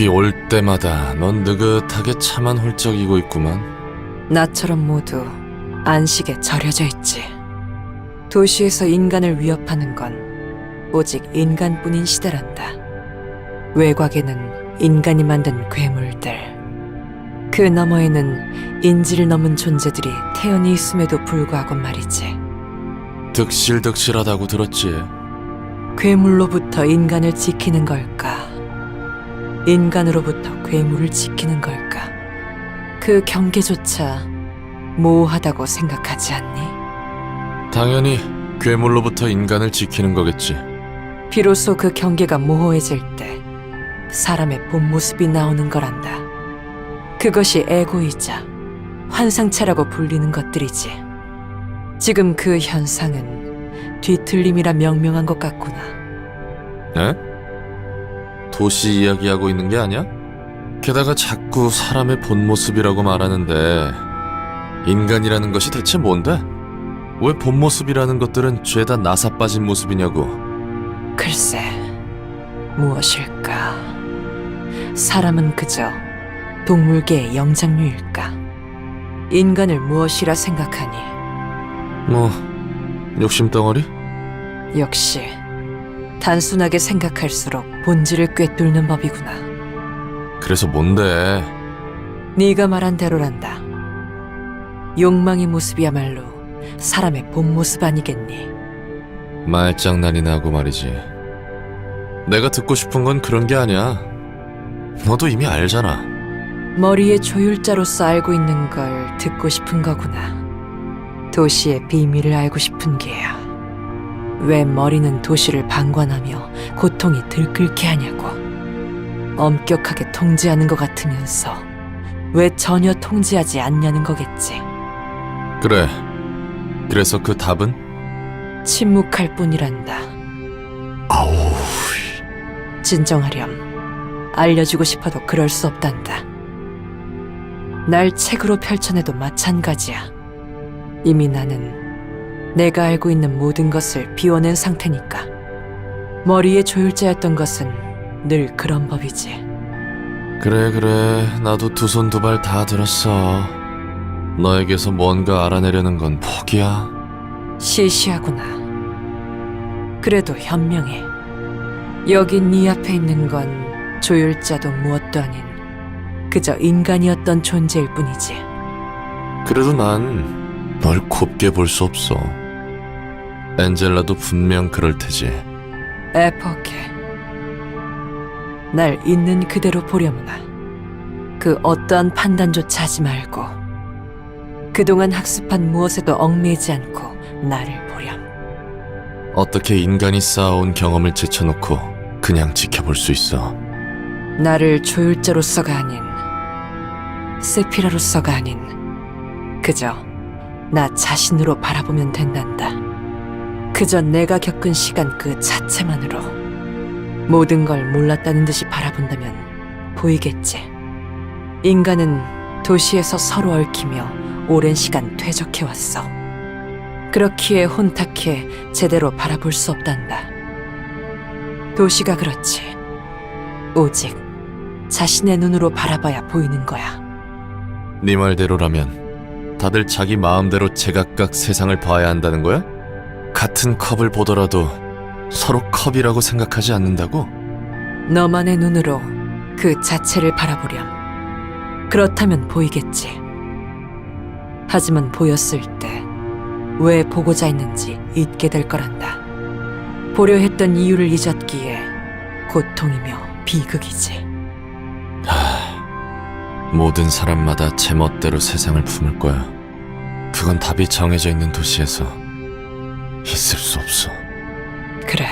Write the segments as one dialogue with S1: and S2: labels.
S1: 여기 올 때마다 넌 느긋하게 차만 훌쩍이고 있구만.
S2: 나처럼 모두 안식에 절여져 있지. 도시에서 인간을 위협하는 건 오직 인간뿐인 시대란다. 외곽에는 인간이 만든 괴물들. 그 너머에는 인지를 넘은 존재들이 태연히 있음에도 불구하고 말이지.
S1: 득실득실하다고 들었지.
S2: 괴물로부터 인간을 지키는 걸까? 인간으로부터 괴물을 지키는 걸까? 그 경계조차 모호하다고 생각하지 않니?
S1: 당연히 괴물로부터 인간을 지키는 거겠지.
S2: 비로소 그 경계가 모호해질 때 사람의 본 모습이 나오는 거란다. 그것이 에고이자 환상체라고 불리는 것들이지. 지금 그 현상은 뒤틀림이라 명명한 것 같구나.
S1: 에? 도시 이야기하고 있는 게 아니야? 게다가 자꾸 사람의 본 모습이라고 말하는데 인간이라는 것이 대체 뭔데? 왜 본 모습이라는 것들은 죄다 나사 빠진 모습이냐고.
S2: 글쎄, 무엇일까? 사람은 그저 동물계의 영장류일까? 인간을 무엇이라 생각하니?
S1: 뭐 욕심 덩어리?
S2: 역시 단순하게 생각할수록 본질을 꿰뚫는 법이구나.
S1: 그래서 뭔데?
S2: 네가 말한 대로란다. 욕망의 모습이야말로 사람의 본 모습 아니겠니?
S1: 말장난이나 하고 말이지. 내가 듣고 싶은 건 그런 게 아니야. 너도 이미 알잖아.
S2: 머리의 조율자로서 알고 있는 걸 듣고 싶은 거구나. 도시의 비밀을 알고 싶은 게야. 왜 머리는 도시를 방관하며 고통이 들끓게 하냐고. 엄격하게 통제하는 것 같으면서 왜 전혀 통제하지 않냐는 거겠지.
S1: 그래. 그래서 그 답은?
S2: 침묵할 뿐이란다.
S1: 아우.
S2: 진정하렴. 알려주고 싶어도 그럴 수 없단다. 날 책으로 펼쳐내도 마찬가지야. 이미 나는 내가 알고 있는 모든 것을 비워낸 상태니까. 머리의 조율자였던 것은 늘 그런 법이지.
S1: 그래 그래 나도 두 손 두 발 다 들었어 너에게서 뭔가 알아내려는 건 포기야
S2: 시시하구나. 그래도 현명해. 여기 네 앞에 있는 건 조율자도 무엇도 아닌 그저 인간이었던 존재일 뿐이지.
S1: 그래도 난 널 곱게 볼 수 없어 엔젤라도 분명 그럴 테지
S2: 에포케. 날 있는 그대로 보려무나. 그 어떠한 판단조차 하지 말고 그동안 학습한 무엇에도 얽매이지 않고 나를 보렴.
S1: 어떻게 인간이 쌓아온 경험을 제쳐놓고 그냥 지켜볼 수 있어
S2: 나를 조율자로서가 아닌 세피라로서가 아닌 그저 나 자신으로 바라보면 된단다. 그저 내가 겪은 시간 그 자체만으로 모든 걸 몰랐다는 듯이 바라본다면 보이겠지. 인간은 도시에서 서로 얽히며 오랜 시간 퇴적해왔어. 그렇기에 혼탁해 제대로 바라볼 수 없단다. 도시가 그렇지. 오직 자신의 눈으로 바라봐야 보이는 거야.
S1: 네 말대로라면 다들 자기 마음대로 제각각 세상을 봐야 한다는 거야? 같은 컵을 보더라도 서로 컵이라고 생각하지 않는다고?
S2: 너만의 눈으로 그 자체를 바라보렴. 그렇다면 보이겠지. 하지만 보였을 때 왜 보고자 했는지 잊게 될 거란다. 보려 했던 이유를 잊었기에 고통이며 비극이지.
S1: 모든 사람마다 제멋대로 세상을 품을 거야. 그건 답이 정해져 있는 도시에서 있을 수 없어.
S2: 그래.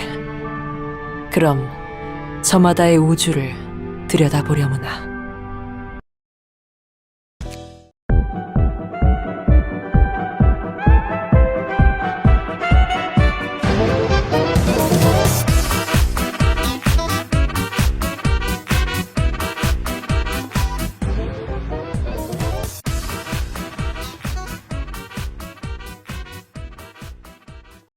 S2: 그럼 저마다의 우주를 들여다보려무나.